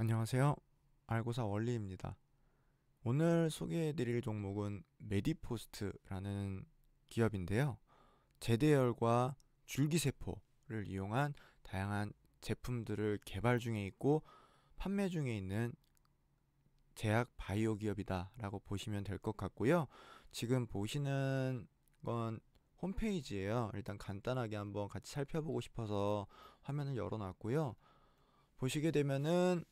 안녕하세요. 알고사 원리입니다. 오늘 소개해드릴 종목은 메디포스트라는 기업인데요. 제대열과 줄기세포를 이용한 다양한 제품들을 개발 중에 있고 판매 중에 있는 제약 바이오 기업이다라고 보시면 될 것 같고요. 지금 보시는 건 홈페이지예요. 일단 간단하게 한번 같이 살펴보고 싶어서 화면을 열어놨고요. 보시게 되면은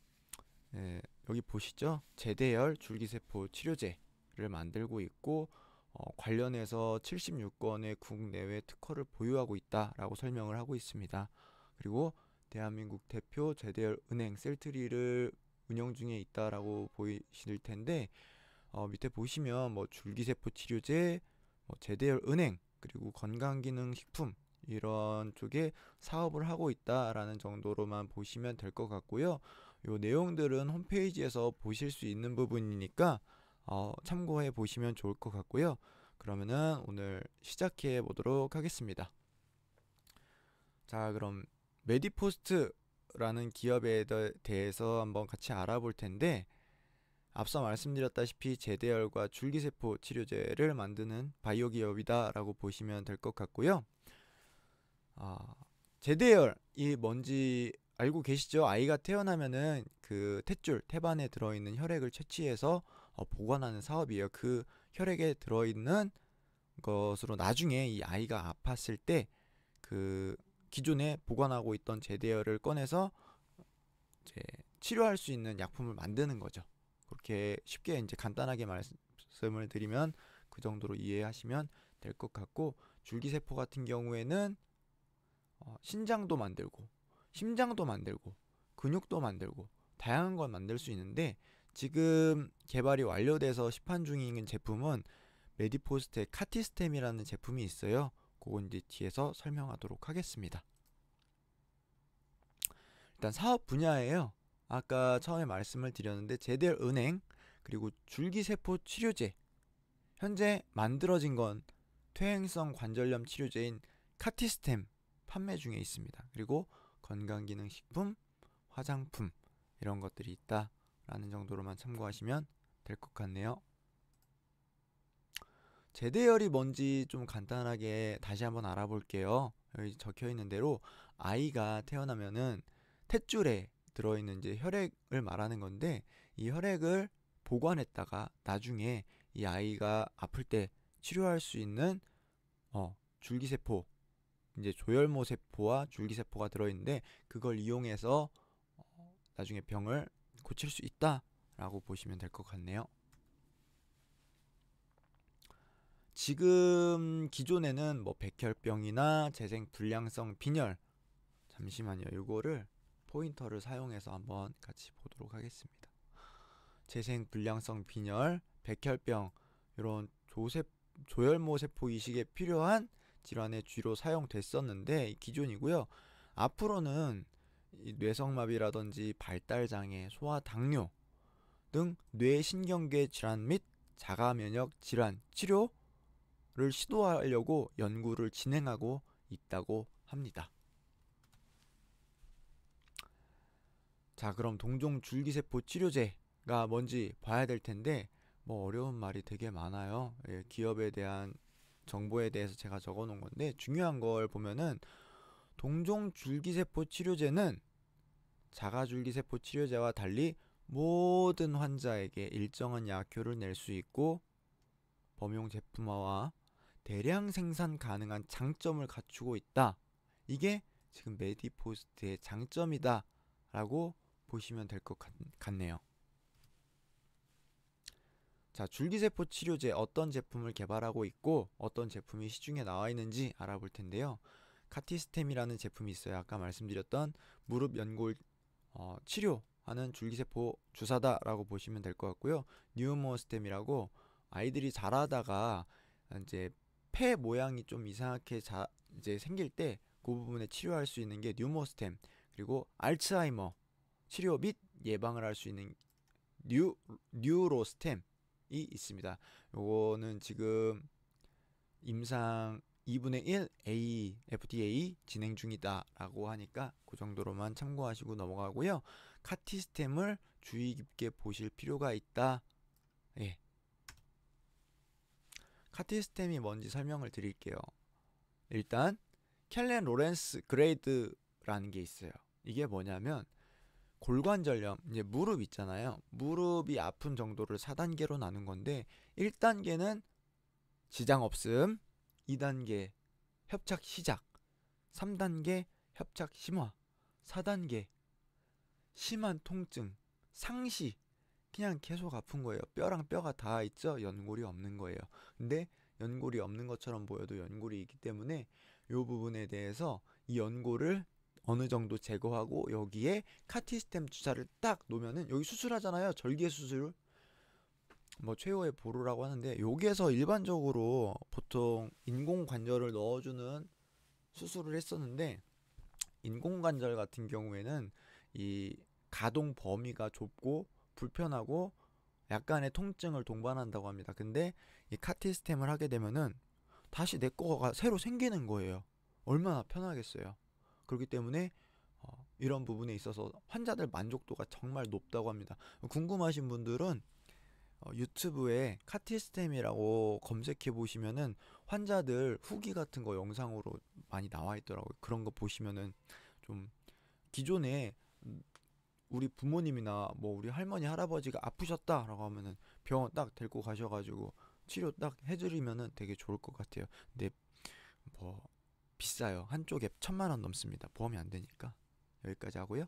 예, 여기 보시죠. 제대열 줄기세포 치료제를 만들고 있고 어, 관련해서 76건의 국내외 특허를 보유하고 있다라고 설명을 하고 있습니다. 그리고 대한민국 대표 제대열 은행 셀트리를 운영 중에 있다라고 보이실 텐데 어, 밑에 보시면 뭐 줄기세포 치료제, 뭐 제대열 은행 그리고 건강기능식품 이런 쪽에 사업을 하고 있다라는 정도로만 보시면 될 것 같고요. 요 내용들은 홈페이지에서 보실 수 있는 부분이니까 어, 참고해 보시면 좋을 것 같고요. 그러면은 오늘 시작해 보도록 하겠습니다. 자, 그럼 메디포스트라는 기업에 대해서 한번 같이 알아볼 텐데 앞서 말씀드렸다시피 제대열과 줄기세포 치료제를 만드는 바이오 기업이다라고 보시면 될 것 같고요. 아, 제대열이 뭔지 알고 계시죠? 아이가 태어나면은 그 탯줄 태반에 들어있는 혈액을 채취해서 어, 보관하는 사업이에요. 그 혈액에 들어있는 것으로 나중에 이 아이가 아팠을 때 그 기존에 보관하고 있던 제대열을 꺼내서 이제 치료할 수 있는 약품을 만드는 거죠. 그렇게 쉽게 이제 간단하게 말씀을 드리면 그 정도로 이해하시면 될 것 같고 줄기세포 같은 경우에는 어, 신장도 만들고 심장도 만들고 근육도 만들고 다양한 걸 만들 수 있는데 지금 개발이 완료돼서 시판 중인 제품은 메디포스트의 카티스템이라는 제품이 있어요. 그건 이제 뒤에서 설명하도록 하겠습니다. 일단 사업 분야예요. 아까 처음에 말씀을 드렸는데 제델 은행 그리고 줄기세포 치료제 현재 만들어진 건 퇴행성 관절염 치료제인 카티스템 판매 중에 있습니다. 그리고 건강기능식품, 화장품 이런 것들이 있다라는 정도로만 참고하시면 될 것 같네요. 제대열이 뭔지 좀 간단하게 다시 한번 알아볼게요. 여기 적혀 있는 대로 아이가 태어나면은 탯줄에 들어있는 이제 혈액을 말하는 건데 이 혈액을 보관했다가 나중에 이 아이가 아플 때 치료할 수 있는 어, 줄기세포 이제 조혈모 세포와 줄기 세포가 들어있는데 그걸 이용해서 어, 나중에 병을 고칠 수 있다라고 보시면 될 것 같네요. 지금 기존에는 뭐 백혈병이나 재생 불량성 빈혈 잠시만요. 이거를 포인터를 사용해서 한번 같이 보도록 하겠습니다. 재생 불량성 빈혈, 백혈병 이런 조세, 조혈모 세포 이식에 필요한 질환의 쥐로 사용됐었는데 기존이고요. 앞으로는 뇌성마비라든지 발달장애, 소아당뇨 등 뇌신경계 질환 및 자가면역 질환 치료를 시도하려고 연구를 진행하고 있다고 합니다. 자, 그럼 동종 줄기세포 치료제가 뭔지 봐야 될 텐데 뭐 어려운 말이 되게 많아요. 예, 기업에 대한 정보에 대해서 제가 적어 놓은 건데 중요한 걸 보면은 동종 줄기세포 치료제는 자가줄기세포 치료제와 달리 모든 환자에게 일정한 약효를 낼 수 있고 범용 제품화와 대량 생산 가능한 장점을 갖추고 있다. 이게 지금 메디포스트의 장점이다. 라고 보시면 될 것 같네요. 자, 줄기세포 치료제 어떤 제품을 개발하고 있고 어떤 제품이 시중에 나와 있는지 알아볼 텐데요. 카티스템이라는 제품이 있어요. 아까 말씀드렸던 무릎 연골 어, 치료하는 줄기세포 주사다라고 보시면 될 것 같고요. 뉴모스템이라고 아이들이 자라다가 이제 폐 모양이 좀 이상하게 자, 이제 생길 때 그 부분에 치료할 수 있는 게 뉴모스템 그리고 알츠하이머 치료 및 예방을 할 수 있는 뉴 뉴로스템 있습니다. 요거는 지금 임상 2분의 1 A FDA 진행 중이다라고 하니까 그 정도로만 참고하시고 넘어가고요. 카티스템을 주의 깊게 보실 필요가 있다. 예. 카티스템이 뭔지 설명을 드릴게요. 일단 켈렌 로렌스 그레이드라는 게 있어요. 이게 뭐냐면 골관절염, 이제 무릎 있잖아요. 무릎이 아픈 정도를 4단계로 나눈 건데 1단계는 지장 없음, 2단계 협착 시작, 3단계 협착 심화, 4단계 심한 통증, 상시 그냥 계속 아픈 거예요. 뼈랑 뼈가 다 있죠. 연골이 없는 거예요. 근데 연골이 없는 것처럼 보여도 연골이 있기 때문에 이 부분에 대해서 이 연골을 어느 정도 제거하고 여기에 카티스템 주사를 딱 놓으면은 여기 수술하잖아요. 절개 수술. 뭐 최후의 보루라고 하는데 여기에서 일반적으로 보통 인공 관절을 넣어주는 수술을 했었는데 인공 관절 같은 경우에는 이 가동 범위가 좁고 불편하고 약간의 통증을 동반한다고 합니다. 근데 이 카티스템을 하게 되면은 다시 내 거가 새로 생기는 거예요. 얼마나 편하겠어요. 그렇기 때문에 어, 이런 부분에 있어서 환자들 만족도가 정말 높다고 합니다. 궁금하신 분들은 어, 유튜브에 카티스템이라고 검색해 보시면은 환자들 후기 같은 거 영상으로 많이 나와 있더라고요. 그런 거 보시면은 좀 기존에 우리 부모님이나 뭐 우리 할머니 할아버지가 아프셨다라고 하면은 병원 딱 데리고 가셔가지고 치료 딱 해드리면은 되게 좋을 것 같아요. 근데 뭐 비싸요. 한쪽에 천만 원 넘습니다. 보험이 안 되니까 여기까지 하고요.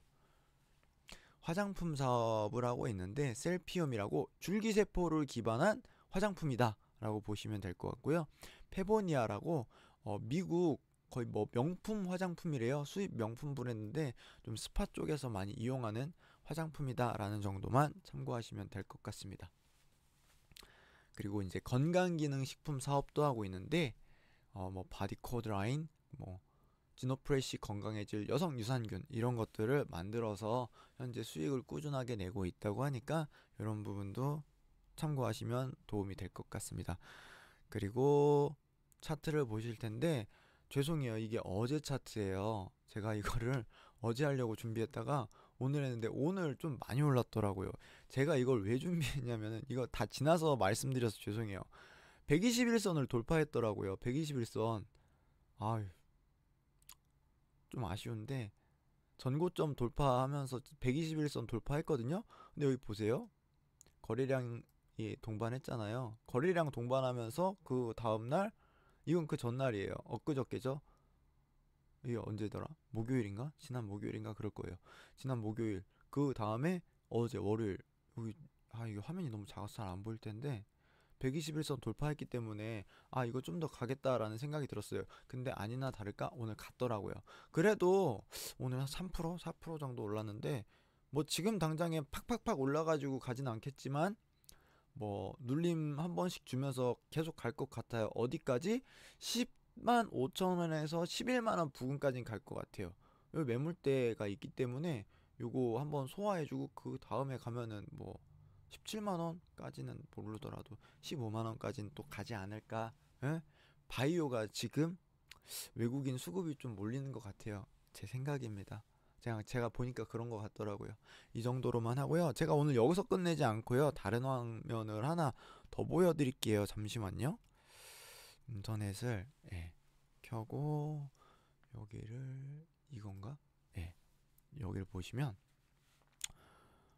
화장품 사업을 하고 있는데 셀피움이라고 줄기세포를 기반한 화장품이다 라고 보시면 될 것 같고요. 페보니아라고 어, 미국 거의 뭐 명품 화장품이래요. 수입 명품 브랜드인데 좀 스파 쪽에서 많이 이용하는 화장품이다 라는 정도만 참고하시면 될 것 같습니다. 그리고 이제 건강기능식품 사업도 하고 있는데 어 뭐 바디코드 라인, 뭐 지노프레시 건강해질 여성 유산균 이런 것들을 만들어서 현재 수익을 꾸준하게 내고 있다고 하니까 이런 부분도 참고하시면 도움이 될 것 같습니다. 그리고 차트를 보실 텐데 죄송해요. 이게 어제 차트예요. 제가 이거를 어제 하려고 준비했다가 오늘 했는데 오늘 좀 많이 올랐더라고요. 제가 이걸 왜 준비했냐면은 이거 다 지나서 말씀드려서 죄송해요. 121선을 돌파했더라고요. 121선. 아유. 좀 아쉬운데 전고점 돌파하면서 121선 돌파했거든요. 근데 여기 보세요. 거래량이 동반했잖아요. 거래량 동반하면서 그 다음 날 이건 그 전날이에요. 엊그저께죠. 이게 언제더라? 목요일인가? 지난 목요일인가 그럴 거예요. 지난 목요일 그 다음에 어제 월요일 여기 아 이게 화면이 너무 작아서 잘 안 보일 텐데 121선 돌파했기 때문에 아 이거 좀 더 가겠다라는 생각이 들었어요. 근데 아니나 다를까 오늘 갔더라고요. 그래도 오늘 한 3% 4% 정도 올랐는데 뭐 지금 당장에 팍팍팍 올라가지고 가진 않겠지만 뭐 눌림 한 번씩 주면서 계속 갈 것 같아요. 어디까지? 10만 5천 원에서 11만 원 부근까지는 갈 것 같아요. 매물대가 있기 때문에 요거 한번 소화해주고 그 다음에 가면은 뭐 17만 원까지는 모르더라도 15만 원까지는 또 가지 않을까? 에? 예? 바이오가 지금 외국인 수급이 좀 몰리는 것 같아요. 제 생각입니다. 제가, 제가 보니까 그런 것 같더라고요. 이 정도로만 하고요. 제가 오늘 여기서 끝내지 않고요. 다른 화면을 하나 더 보여드릴게요. 잠시만요. 인터넷을 예, 켜고 여기를 이건가? 예, 여기를 보시면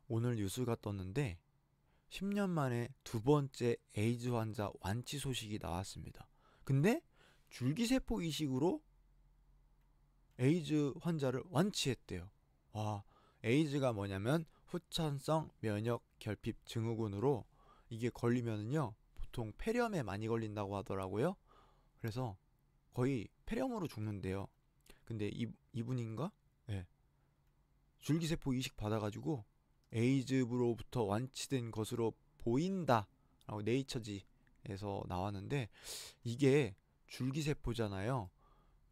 오늘 뉴스가 떴는데 10년 만에 두 번째 에이즈 환자 완치 소식이 나왔습니다. 근데 줄기세포 이식으로 에이즈 환자를 완치했대요. 와, 에이즈가 뭐냐면 후천성 면역 결핍 증후군으로 이게 걸리면은요, 보통 폐렴에 많이 걸린다고 하더라고요. 그래서 거의 폐렴으로 죽는데요. 근데 이, 이분인가? 예. 네. 줄기세포 이식 받아가지고 에이즈부로부터 완치된 것으로 보인다라고 네이처지에서 나왔는데 이게 줄기세포잖아요.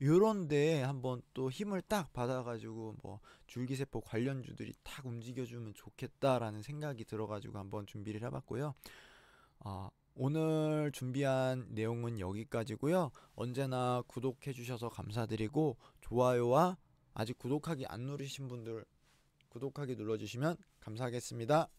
요런데 한번 또 힘을 딱 받아가지고 뭐 줄기세포 관련주들이 탁 움직여주면 좋겠다라는 생각이 들어가지고 한번 준비를 해봤고요. 어, 오늘 준비한 내용은 여기까지고요. 언제나 구독해주셔서 감사드리고 좋아요와 아직 구독하기 안 누르신 분들 구독하기 눌러주시면 감사하겠습니다.